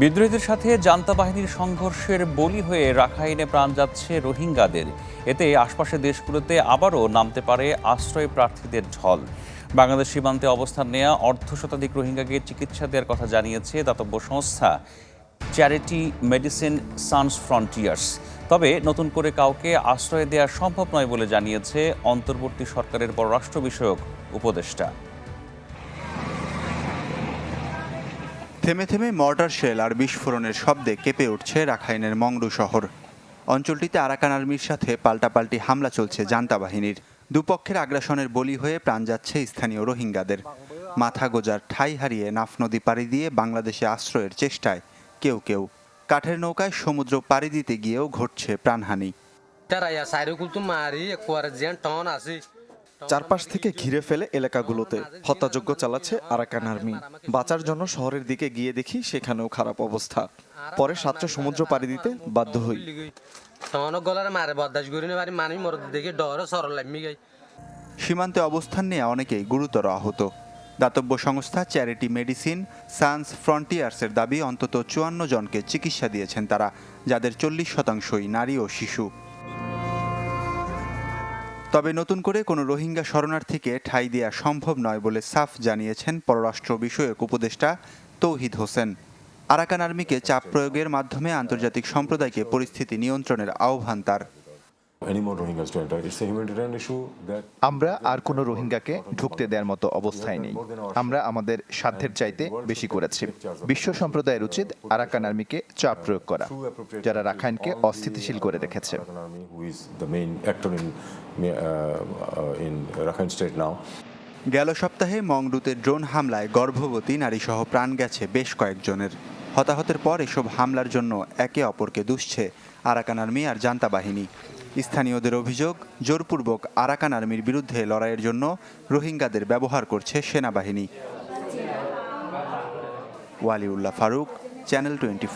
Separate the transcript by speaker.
Speaker 1: বিদ্রোহীদের সাথে জান্তা বাহিনীর সংঘর্ষের বলি হয়ে রাখাইনে প্রাণ যাচ্ছে রোহিঙ্গাদের। এতে আশপাশের দেশগুলোতে আবারও নামতে পারে আশ্রয় প্রার্থীদের ঢল। বাংলাদেশ সীমান্তে অবস্থান নেওয়া অর্ধ শতাধিক রোহিঙ্গাকে চিকিৎসা দেওয়ার কথা জানিয়েছে দাতব্য সংস্থা চ্যারিটি মেডিসিন সানস ফ্রন্টিয়ার্স তবে নতুন করে কাউকে আশ্রয় দেওয়া সম্ভব নয় বলে জানিয়েছে অন্তর্বর্তী সরকারের পররাষ্ট্র বিষয়ক উপদেষ্টা।
Speaker 2: থেমে থেমে মর্টার শেল আর বিস্ফোরণের শব্দে কেঁপে উঠছে রাখাইনের মংডু শহর। অঞ্চলটিতে আরাকান আর্মির সাথে পাল্টাপাল্টি হামলা চলছে জান্তা বাহিনীর। দুপক্ষের আগ্রাসনের বলি হয়ে প্রাণ যাচ্ছে স্থানীয় রোহিঙ্গাদের। মাথা গোজার ঠাই হারিয়ে নাফ নদী পাড়ি দিয়ে বাংলাদেশে আশ্রয়ের চেষ্টায় কেউ কেউ। কাঠের নৌকায় সমুদ্র পাড়ি দিতে গিয়েও ঘটছে প্রাণহানি।
Speaker 3: চারপাশ থেকে ঘিরে ফেলে এলাকাগুলোতে। হত্যাযজ্ঞ চালাচ্ছে আরাকান আর্মি। বাঁচার জন্য শহরের দিকে গিয়ে দেখি সেখানেও খারাপ অবস্থা। পরে সাতটা সমুদ্র পাড়ি দিতে বাধ্য হই।
Speaker 2: সীমান্তে অবস্থান নিয়ে অনেকেই গুরুতর আহত। দাতব্য সংস্থা চ্যারিটি মেডিসিন সায়েন্স ফ্রন্টিয়ার্সের দাবি, অন্তত চুয়ান্ন জনকে চিকিৎসা দিয়েছেন তারা, যাদের চল্লিশ শতাংশই নারী ও শিশু। তবে নতুন করে কোনো রোহিঙ্গা শরণার্থীকে ঠাঁই দেওয়া সম্ভব নয় বলে সাফ জানিয়েছেন পররাষ্ট্র বিষয়ক উপদেষ্টা তৌহিদ হোসেন। আরাকান আর্মিকে চাপ প্রয়োগের মাধ্যমে আন্তর্জাতিক সম্প্রদায়কে পরিস্থিতি নিয়ন্ত্রণের আহ্বান তার।
Speaker 4: আমরা আর কোনো রোহিঙ্গাকে ঢুকতে দেওয়ার মতো অবস্থায় নেই। আমরা আমাদের সাধ্যের চাইতে বেশি করেছি। বিশ্ব সম্প্রদায়ের উচিত আরাকান আর্মিকে চাপ প্রয়োগ করা যারা রাখাইনকে অস্থিতিশীল করে রেখেছে।
Speaker 5: Arakan army, who is the main actor in uh, in Rakhine State now.
Speaker 2: গেল সপ্তাহে মংডুতে ড্রোন হামলায় গর্ভবতী নারীসহ প্রাণ গেছে বেশ কয়েকজনের। হতাহতের পর এসব হামলার জন্য একে অপরকে দুষছে আরাকান আর্মি আর জান্তা বাহিনী। স্থানীয়দের অভিযোগ, জোরপূর্বক আরাকান আর্মির বিরুদ্ধে লড়াইয়ের জন্য রোহিঙ্গাদের ব্যবহার করছে সেনাবাহিনী। Waliullah Faruk, channel twenty